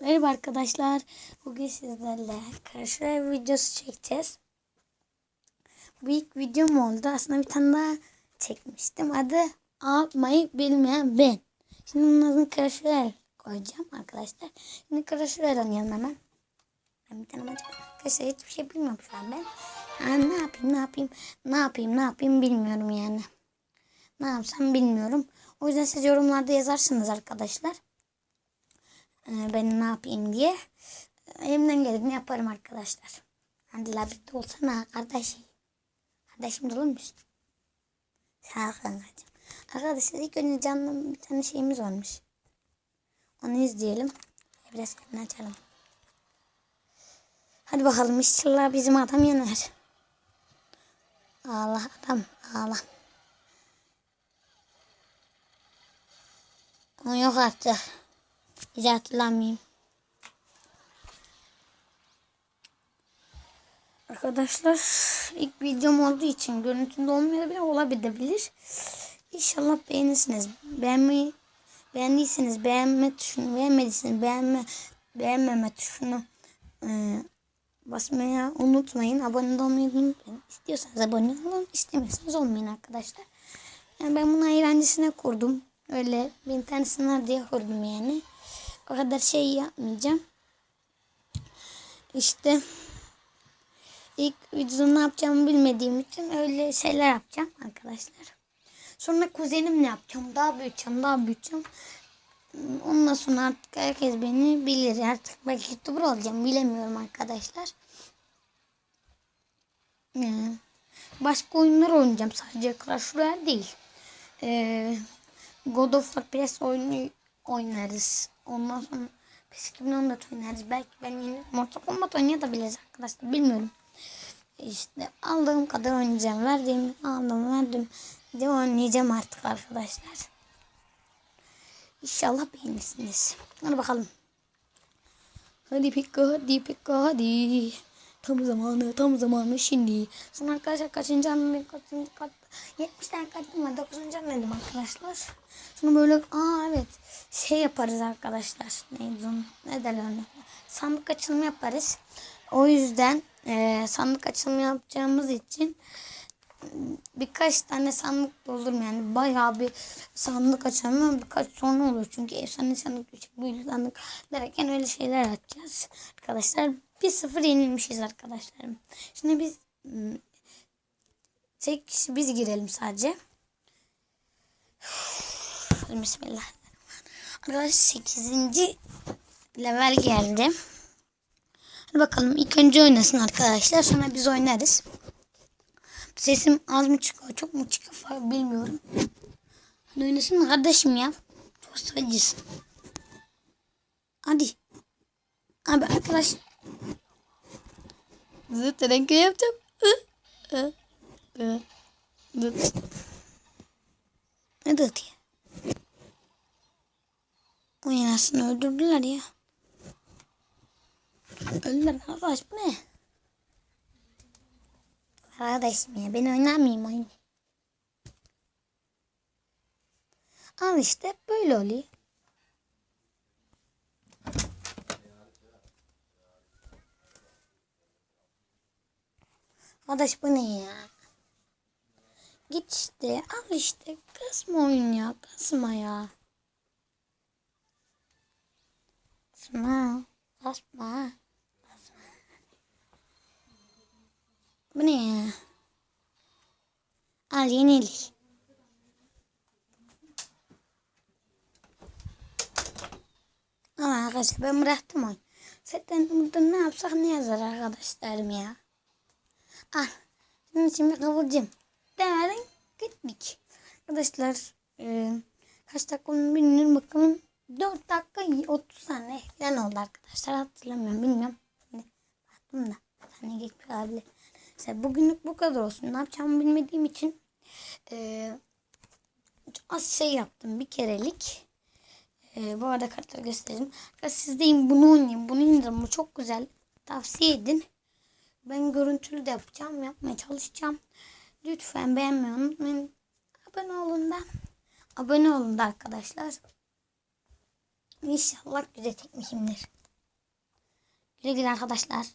Merhaba arkadaşlar. Bugün sizlerle karşı videosu çekeceğiz. Bu ilk videom oldu. Aslında bir tane daha çekmiştim. Adı Almayı Bilmeyen Ben. Şimdi bunun adını karşı koyacağım arkadaşlar. Şimdi karşı oynayalım hemen. Ben bir tane maç. Arkadaşlar hiçbir şey bilmiyorum şu an ben. Ha, ne yapayım ne yapayım ne yapayım ne yapayım bilmiyorum yani. Ne yapsam bilmiyorum. O yüzden siz yorumlarda yazarsınız arkadaşlar. Ee, ben ne yapayım diye. Elimden geleni yaparım arkadaşlar. Hadi la bir de olsana kardeşim. Kardeşim de olur musun? Sağ ol kankacığım. Arkadaşlar ilk önce canlı bir tane şeyimiz varmış. Onu izleyelim. Biraz kendini açalım. Hadi bakalım inşallah bizim adam yener. Allah adam Allah. O yok artık. Hiç hatırlamıyorum. Arkadaşlar ilk videom olduğu için görüntünde olmayabilir olabilir. İnşallah beğenirsiniz. Beğenmeyi beğendiyseniz beğenme tuşunu beğenmediyseniz beğenme beğenmeme tuşunu e, basmaya unutmayın. Abone olmayı unutmayın. İstiyorsanız abone olun. istemiyorsanız olmayın arkadaşlar. Yani ben bunu eğlencesine kurdum. Öyle bir tanesini diye kurdum yani. O kadar şey yapmayacağım. İşte ilk videoda ne yapacağımı bilmediğim için öyle şeyler yapacağım arkadaşlar. Sonra kuzenimle yapacağım. Daha büyüteceğim, daha büyüteceğim. Ondan sonra artık herkes beni bilir. Artık belki YouTuber olacağım. Bilemiyorum arkadaşlar. Yani başka oyunlar oynayacağım. Sadece Clash Royale değil. Ee, God of War PS oyunu oynarız. Ondan sonra PES 2014 oynarız. Belki ben yine Mortal Kombat oynayabiliriz arkadaşlar. Bilmiyorum. İşte aldığım kadar oynayacağım. Verdiğim aldım verdim. De oynayacağım artık arkadaşlar. İnşallah beğenirsiniz. Hadi bakalım. Hadi Pekka hadi Pekka hadi. Tam zamanı tam zamanı şimdi. Sonra arkadaşlar kaçıncı anlamı kaçıncı kat 70 tane kattım var 9. anladım arkadaşlar. Sonra böyle aa evet şey yaparız arkadaşlar. Neydi onun? Ne derler ona? Sandık açılımı yaparız. O yüzden e, sandık açılımı yapacağımız için birkaç tane sandık doldurma yani bayağı bir sandık açalım birkaç sonra olur çünkü efsane sandık küçük büyülü sandık derken öyle şeyler açacağız arkadaşlar bir sıfır yenilmişiz arkadaşlarım şimdi biz tek kişi biz girelim sadece Bismillah arkadaşlar 8. level geldi Hadi bakalım ilk önce oynasın arkadaşlar sonra biz oynarız Sesim az mı çıkıyor, çok mu çıkıyor bilmiyorum. Hadi oynasın kardeşim ya? Çok sıkıcısın. Hadi. Abi arkadaş. Zıt renk yapacağım. Zıt. Ne zıt ya? O yanasını öldürdüler ya. Öldüler arkadaş bu ne? Kardeşim ya ben oynamayayım oyun. Al işte böyle oluyor. Arkadaş bu ne ya? Git işte al işte kasma oyun ya kasma ya. Kasma kasma. Bu ne ya? Al yenil. Ama arkadaşlar ben bıraktım onu. Zaten burada ne yapsak ne yazar arkadaşlarım ya. Al. Şimdi şimdi kıvırcım. Demedim gittik. Arkadaşlar e, kaç dakika bilmiyorum bakalım. 4 dakika 30 saniye falan oldu arkadaşlar. Hatırlamıyorum bilmiyorum. Şimdi baktım da. Saniye geçmiş olabilir. İşte bugünlük bu kadar olsun. Ne yapacağımı bilmediğim için e, az şey yaptım bir kerelik. E, bu arada kartları göstereyim. Siz deyin bunu oynayın. Bunu indirin. Bu çok güzel. Tavsiye edin. Ben görüntülü de yapacağım. Yapmaya çalışacağım. Lütfen beğenmeyi unutmayın. Abone olun da. Abone olun da arkadaşlar. İnşallah güzel çekmişimdir. Güle güle arkadaşlar.